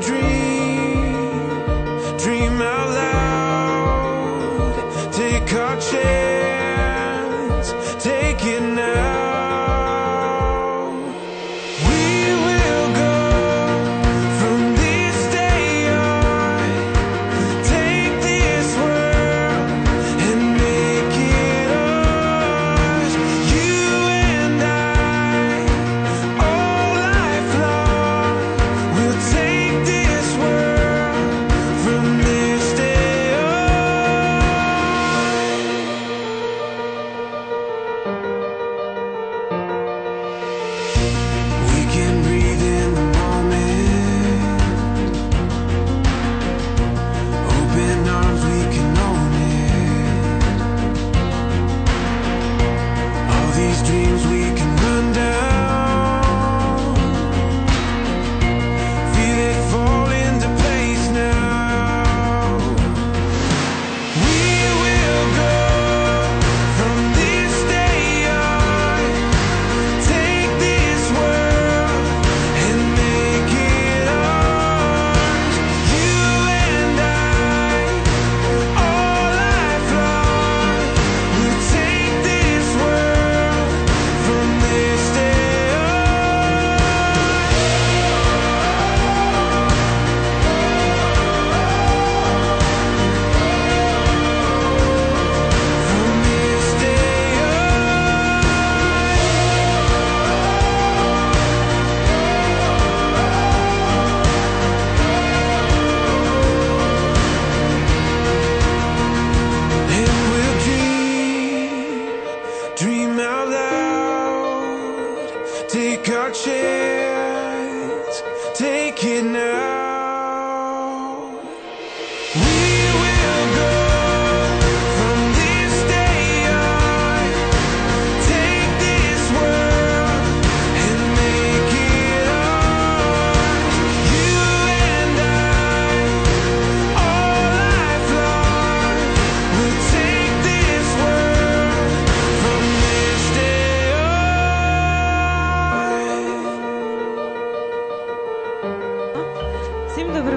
dream.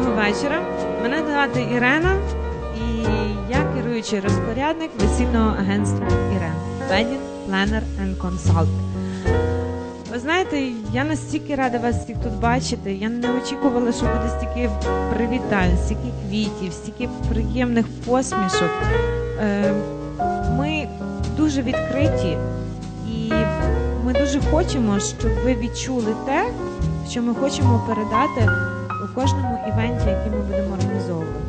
Доброго вечора. Мене звати Ірена, і я керуючий розпорядник весільного агентства Ірен Wedding Planner and Consult. Ви знаєте, я настільки рада вас всіх тут бачити. Я не очікувала, що буде стільки привітань, стільки квітів, стільки приємних посмішок. Е, Ми дуже відкриті і ми дуже хочемо, щоб ви відчули те, що ми хочемо передати кожному івенті, який ми будемо організовувати.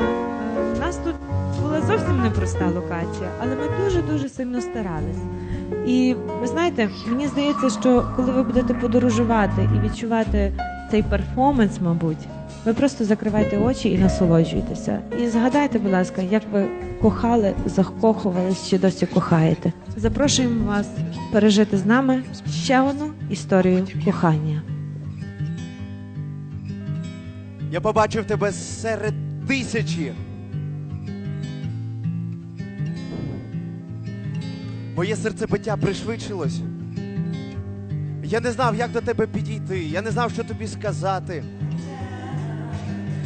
Е, У нас тут була зовсім непроста локація, але ми дуже-дуже сильно старались. І ви знаєте, мені здається, що коли ви будете подорожувати і відчувати цей перформанс, мабуть, ви просто закривайте очі і насолоджуйтеся. І згадайте, будь ласка, як ви кохали, закохувались чи досі кохаєте. Запрошуємо вас пережити з нами ще одну історію кохання. Я побачив тебе серед тисячі. Моє серцебиття пришвидшилось. Я не знав, як до тебе підійти, я не знав, що тобі сказати.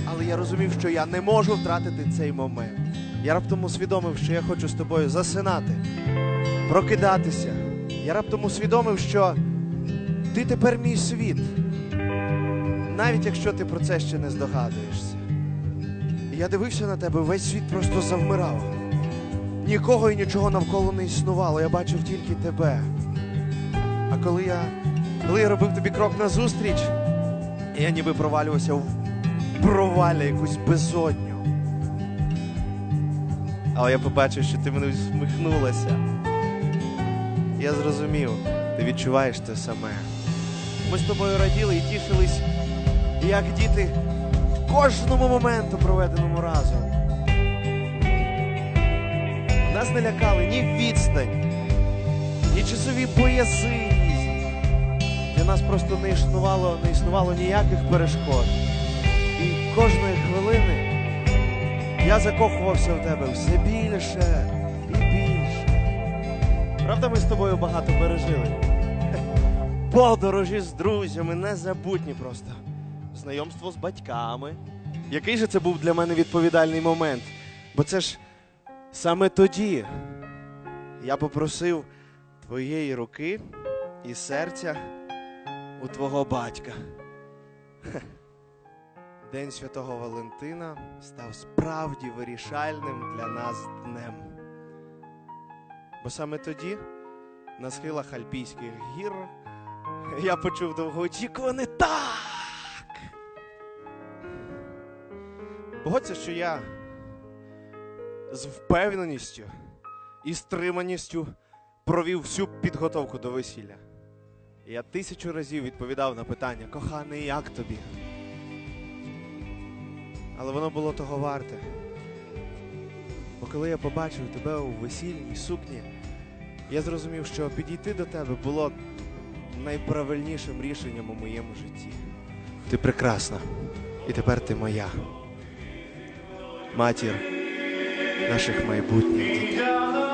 Але я розумів, що я не можу втратити цей момент. Я раптом усвідомив, що я хочу з тобою засинати, прокидатися. Я раптом усвідомив, що ти тепер мій світ навіть якщо ти про це ще не здогадуєшся. І я дивився на тебе, весь світ просто завмирав. Нікого і нічого навколо не існувало, я бачив тільки тебе. А коли я, коли я робив тобі крок назустріч, я ніби провалювався в проваля якусь безодню. Але я побачив, що ти мене усміхнулася. Я зрозумів, ти відчуваєш те саме. Ми з тобою раділи і тішились, як діти в кожному моменту, проведеному разом. Нас не лякали ні відстань, ні часові пояси. Для нас просто не існувало, не існувало ніяких перешкод. І кожної хвилини я закохувався в тебе все більше і більше. Правда, ми з тобою багато пережили? Подорожі з друзями, незабутні просто. Знайомство з батьками. Який же це був для мене відповідальний момент? Бо це ж саме тоді я попросив твоєї руки і серця у твого батька. День Святого Валентина став справді вирішальним для нас днем. Бо саме тоді, на схилах Альпійських гір, я почув довгоочікуване так. Погодься, що я з впевненістю і стриманістю провів всю підготовку до весілля. Я тисячу разів відповідав на питання, коханий, як тобі? Але воно було того варте. Бо коли я побачив тебе у весільній сукні, я зрозумів, що підійти до тебе було найправильнішим рішенням у моєму житті. Ти прекрасна, і тепер ти моя. Матір наших майбутніх дітей.